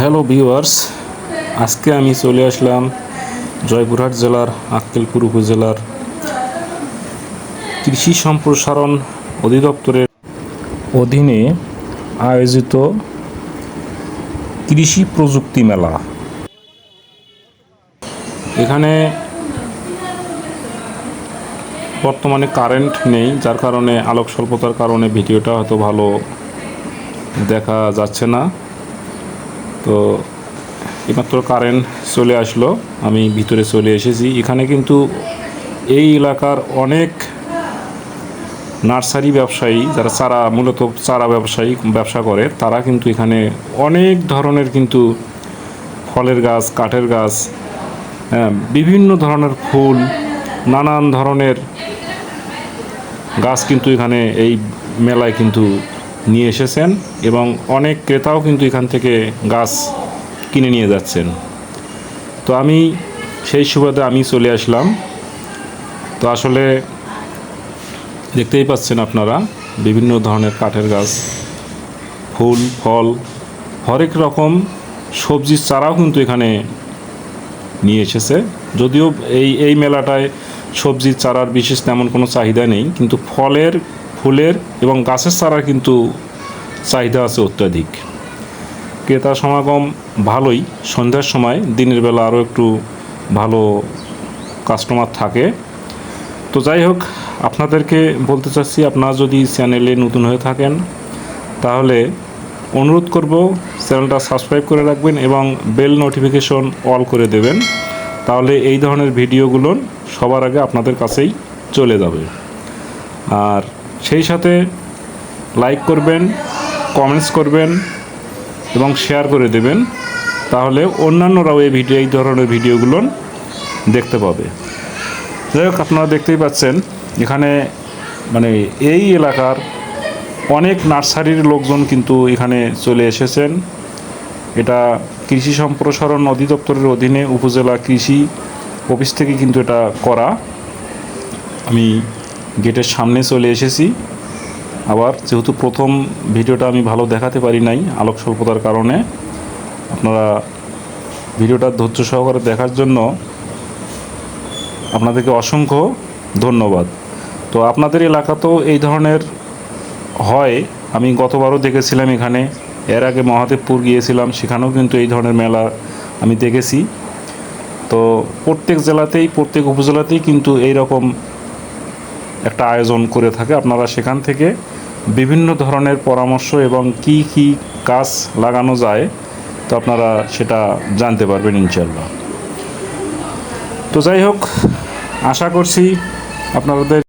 Hello viewers, আজকে আমি চলে আসলাম জয়পুরহাট জেলার আক্কেলপুর উপজেলার কৃষি সম্প্রসারণ অধিদপ্তরের অধীনে আয়োজিত কৃষি প্রযুক্তি মেলা। এখানে বর্তমানে কারেন্ট নেই, যার কারণে আলোক স্বল্পতার কারণে ভিডিওটা হয়তো ভালো দেখা যাচ্ছে না। তো এইমাত্র কারেন্ট চলে আসলো, আমি ভিতরে চলে এসেছি। এখানে কিন্তু এই এলাকার অনেক নার্সারি ব্যবসায়ী, যারা চারা, মূলত চারা ব্যবসায়ী ব্যবসা করে, তারা কিন্তু এখানে অনেক ধরনের কিন্তু ফলের গাছ, কাঠের গাছ হ্যাঁ বিভিন্ন ধরনের ফুল, নানান ধরনের গাছ কিন্তু এখানে এই মেলায় কিন্তু নিয়ে এসেছেন এবং অনেক ক্রেতাও কিন্তু এখান থেকে গাছ কিনে নিয়ে যাচ্ছেন। তো আমি সেই সুবাদে আমি চলে আসলাম। তো আসলে দেখতেই পাচ্ছেন আপনারা, বিভিন্ন ধরনের কাঠের গাছ, ফুল, ফল, হরেক রকম সবজির চারাও কিন্তু এখানে নিয়ে এসেছে। যদিও এই এই মেলাটায় সবজির চারার বিশেষ তেমন কোনো চাহিদা নেই, কিন্তু ফলের ফুলের এবং গাছের চারার কিন্তু চাহিদা আছে অত্যাধিক। ক্রেতা সমাগম ভালোই, সন্ধ্যার সময় দিনের বেলা আরও একটু ভালো কাস্টমার থাকে। তো যাই হোক, আপনাদেরকে বলতে চাচ্ছি, আপনারা যদি চ্যানেলে নতুন হয়ে থাকেন, তাহলে অনুরোধ করব, চ্যানেলটা সাবস্ক্রাইব করে রাখবেন এবং বেল নোটিফিকেশন অল করে দেবেন। তাহলে এই ধরনের ভিডিওগুলো সবার আগে আপনাদের কাছেই চলে যাবে। আর সেই সাথে লাইক করবেন কমেন্টস করবেন এবং শেয়ার করে দেবেন, তাহলে অন্যান্যরাও এই ভিডিও, এই ধরনের ভিডিওগুলো দেখতে পাবে। যাই হোক, আপনারা দেখতেই পাচ্ছেন, এখানে মানে এই এলাকার অনেক নার্সারির লোকজন কিন্তু এখানে চলে এসেছেন। এটা কৃষি সম্প্রসারণ অধিদপ্তরের অধীনে উপজেলা কৃষি অফিস থেকে কিন্তু এটা করা। আমি গেটের সামনে চলে এসেছি। আবার যেহেতু প্রথম ভিডিওটা আমি ভালো দেখাতে পারি নাই আলোক স্বল্পতার কারণে, আপনারা ভিডিওটা ধৈর্য সহকারে দেখার জন্য আপনাদেরকে অসংখ্য ধন্যবাদ। তো আপনাদের এলাকাতেও এই ধরনের হয়। আমি গতবারও দেখেছিলাম এখানে, এর আগে মহাদেবপুর গিয়েছিলাম, সেখানেও কিন্তু এই ধরনের মেলা আমি দেখেছি। তো প্রত্যেক জেলাতেই, প্রত্যেক উপজেলাতেই কিন্তু এই রকম একটা আয়োজন করে থাকে। আপনারা সেখান থেকে বিভিন্ন ধরনের পরামর্শ এবং কি কি কাজ লাগানো যায়, তো আপনারা সেটা জানতে পারবেন ইনশাল্লাহ তো যাই হোক, আশা করছি আপনাদের